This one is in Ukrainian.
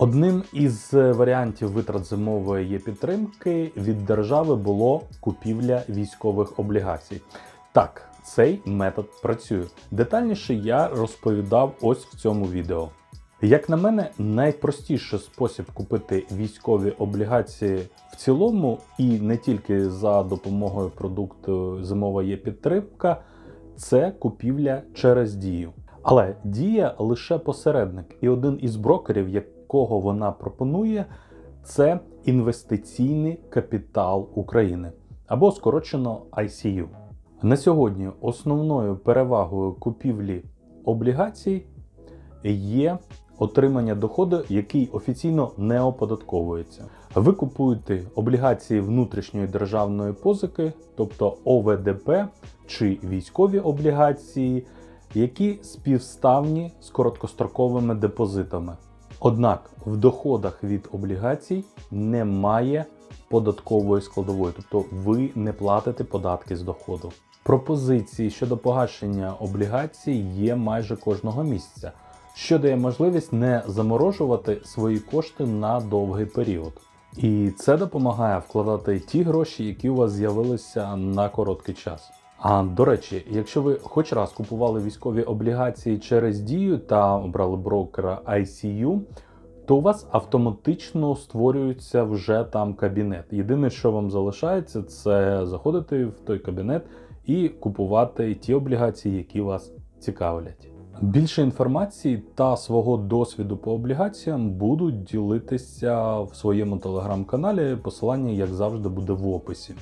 Одним із варіантів витрат зимової є підтримки від держави було купівля військових облігацій. Так, цей метод працює. Детальніше я розповідав ось в цьому відео. Як на мене, найпростіший спосіб купити військові облігації в цілому, і не тільки за допомогою продукту зимова є підтримка, це купівля через дію. Але дія лише посередник, і один із брокерів, якого вона пропонує, це інвестиційний капітал України або скорочено ICU. На сьогодні основною перевагою купівлі облігацій є отримання доходу, який офіційно не оподатковується. Ви купуєте облігації внутрішньої державної позики, тобто ОВДП чи військові облігації, які співставні з короткостроковими депозитами. Однак в доходах від облігацій немає податкової складової, тобто ви не платите податки з доходу. Пропозиції щодо погашення облігацій є майже кожного місяця, що дає можливість не заморожувати свої кошти на довгий період. І це допомагає вкладати ті гроші, які у вас з'явилися на короткий час. А до речі, якщо ви хоч раз купували військові облігації через дію та обрали брокера ICU, то у вас автоматично створюється вже там кабінет. Єдине, що вам залишається, це заходити в той кабінет і купувати ті облігації, які вас цікавлять. Більше інформації та свого досвіду по облігаціям буду ділитися в своєму телеграм-каналі. Посилання, як завжди, буде в описі.